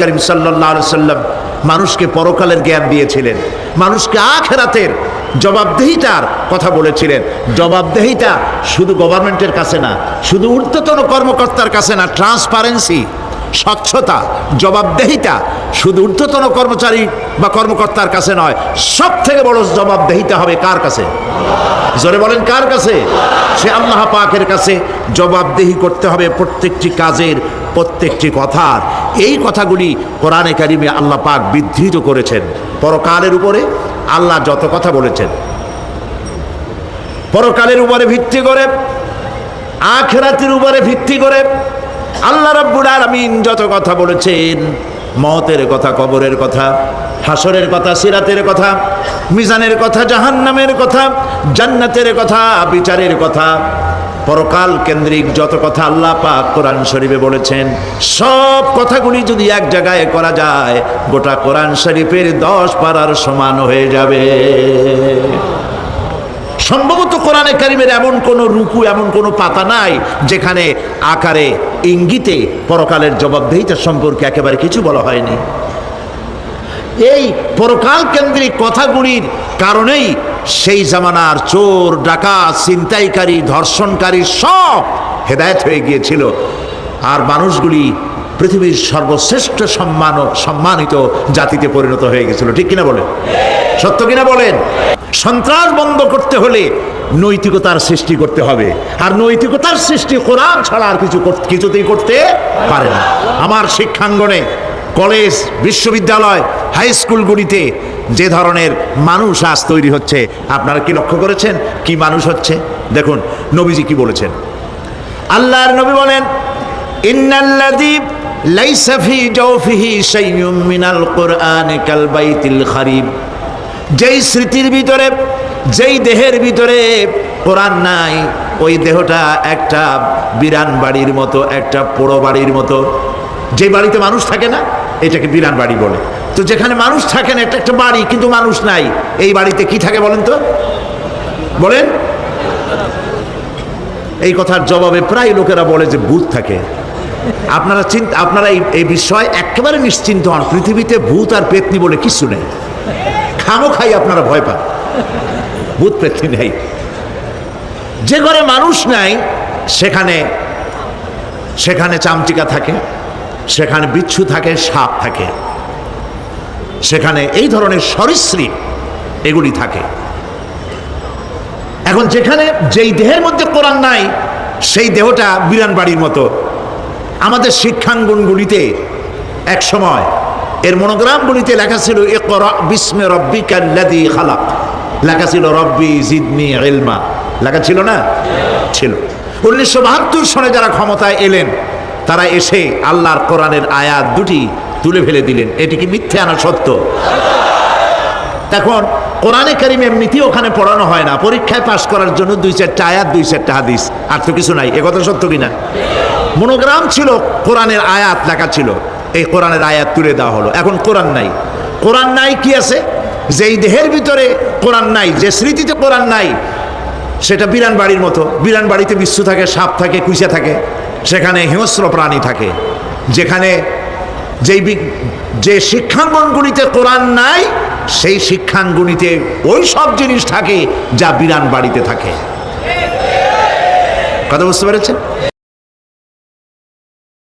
করিম সাল্লাহ সাল্লাম মানুষকে পরকালের জ্ঞান দিয়েছিলেন। মানুষকে আখেরাতের জবাবদেহিতার কথা বলেছিলেন। জবাবদেহিতা শুধু গভর্নমেন্টের কাছে না, শুধু ঊর্ধ্বতন কর্মকর্তার কাছে না ট্রান্সপারেন্সি স্বচ্ছতা, জবাবদেহিতা শুধু ঊর্ধ্বতন কর্মচারী বা কর্মকর্তার কাছে নয় সব থেকে বড় জবাবদেহিতা হবে কার কাছে? জোরে বলেন, কার কাছে? সে আল্লাহ পাকের কাছে জবাবদেহি করতে হবে প্রত্যেকটি কাজের প্রত্যেকটি কথার। এই কথাগুলি কোরআনে কারিমে আল্লাহ পাক বিধৃত করেছেন। পরকালের উপরে আল্লাহ যত কথা বলেছেন। পরকালের উপরে ভিত্তি করে, আখেরাতের উপরে ভিত্তি করে আল্লাহ রব্বুল আলামিন যত কথা বলেছেন, মতের কথা, কবরের কথা, হাসরের কথা, সিরাতের কথা, মিজানের কথা, জাহান্নামের কথা, জান্নাতের কথা, বিচারের কথা, পরকাল কেন্দ্রিক যত কথা আল্লাহ পাক কোরআন শরীফে বলেছেন, সব কথাগুলি যদি এক জায়গায় করা যায়, গোটা কোরআন শরীফের দশ পারার সমান হয়ে যাবে। সম্ভবত কোরআনে কারিমের এমন কোনো রুকু, এমন কোনো পাতা নাই যেখানে আকারে ইঙ্গিতে পরকালের জবাবদেহিতা সম্পর্কে একেবারে কিছু বলা হয়নি। এই পরকাল কেন্দ্রিক কথাগুলির কারণেই সেই জামানার চোর, ডাকাত, ছিনতাইকারী, ধর্ষণকারী সব হেদায়েত হয়ে গিয়েছিল। আর মানুষগুলি পৃথিবীর সর্বশ্রেষ্ঠ সম্মান সম্মানিত জাতিতে পরিণত হয়ে গেছিল। ঠিক কিনা বলেন? সত্য কিনা বলেন? সন্ত্রাস বন্ধ করতে হলে নৈতিকতার সৃষ্টি করতে হবে। আর নৈতিকতার সৃষ্টি কোরআন ছাড়া আর কিছু কিছুতেই করতে পারে না। আমার শিক্ষাঙ্গনে কলেজ, বিশ্ববিদ্যালয়, হাই স্কুলগুলিতে যে ধরনের মানুষ আজ তৈরি হচ্ছে, আপনারা কি লক্ষ্য করেছেন? কি মানুষ হচ্ছে? দেখুন, নবীজি কি বলেছেন? আল্লাহর নবী বলেন, ইন্নাল্লাযী লাইসা ফি জাওফিহি শাইয়ুম মিনাল কুরআনি কাল বাইতিল খারিব। যেই স্মৃতির ভিতরে, যেই দেহের ভিতরে কোরআন নাই, ওই দেহটা একটা বিরান বাড়ির মতো, একটা পোড়ো বাড়ির মতো। যে বাড়িতে মানুষ থাকে না, এটাকে বিরান বাড়ি বলে। তো যেখানে মানুষ থাকে না এটা একটা বাড়ি, কিন্তু মানুষ নাই। এই বাড়িতে কি থাকে বলেন তো? বলেন? এই কথার জবাবে প্রায় লোকেরা বলে যে ভূত থাকে। আপনারা চিন্তা আপনারা এই বিষয় একেবারে নিশ্চিন্ত হন। পৃথিবীতে ভূত আর পেতনি বলে কিছু নেই। খামো খাই, আপনারা ভয় পান। ভূত পেতনি নেই। যে ঘরে মানুষ নাই, সেখানে সেখানে চামচিকা থাকে, সেখানে বিচ্ছু থাকে, সাপ থাকে। সেখানে এই ধরনের সরীসৃপ এগুলি থাকে। এখন যেখানে যেই দেহের মধ্যে কোরআন নাই, সেই দেহটা বিরান বাড়ির মতো আমাদের শিক্ষাঙ্গনগুলিতে এক সময় এর মনোগ্রামগুলিতে লেখা ছিল, ইকরা বিস্মে রব্বি কাল্লাদি খালাক। লেখা ছিল, রব্বি জিদনি এলমা লেখা ছিল না? ছিল। উনিশশো বাহাত্তর সনে যারা ক্ষমতায় এলেন, তারা এসে আল্লাহর কোরআনের আয়াত দুটি তুলে ফেলে দিলেন। এটি কি মিথ্যে আনা সত্য? এখন কোরআনে কারিম এমনিতেই ওখানে পড়ানো হয় না। পরীক্ষায় পাশ করার জন্য দুই চারটা আয়াত, দুই চারটা হাদিস। আর তো কিছু নাই। একথা সত্য কিনা? মনোগ্রাম ছিল, কোরআনের আয়াত লেখা ছিল। এই কোরআনের আয়াত তুলে দেওয়া হলো। এখন কোরআন নাই। কোরআন নাই কি আছে? যেই দেহের ভিতরে কোরআন নাই, যে স্মৃতিতে কোরআন নাই, সেটা বিরান বাড়ির মতো। বিরান বাড়িতে বিশ্বু থাকে, সাপ থাকে, কুইসা থাকে। সেখানে হিংস্র প্রাণী থাকে। যেখানে যেই যে শিক্ষাঙ্গনগুলিতে কোরআন নাই, সেই শিক্ষাঙ্গনিতে ওই সব জিনিস থাকে যা বিরান বাড়িতে থাকে। কথা বুঝতে পেরেছেন?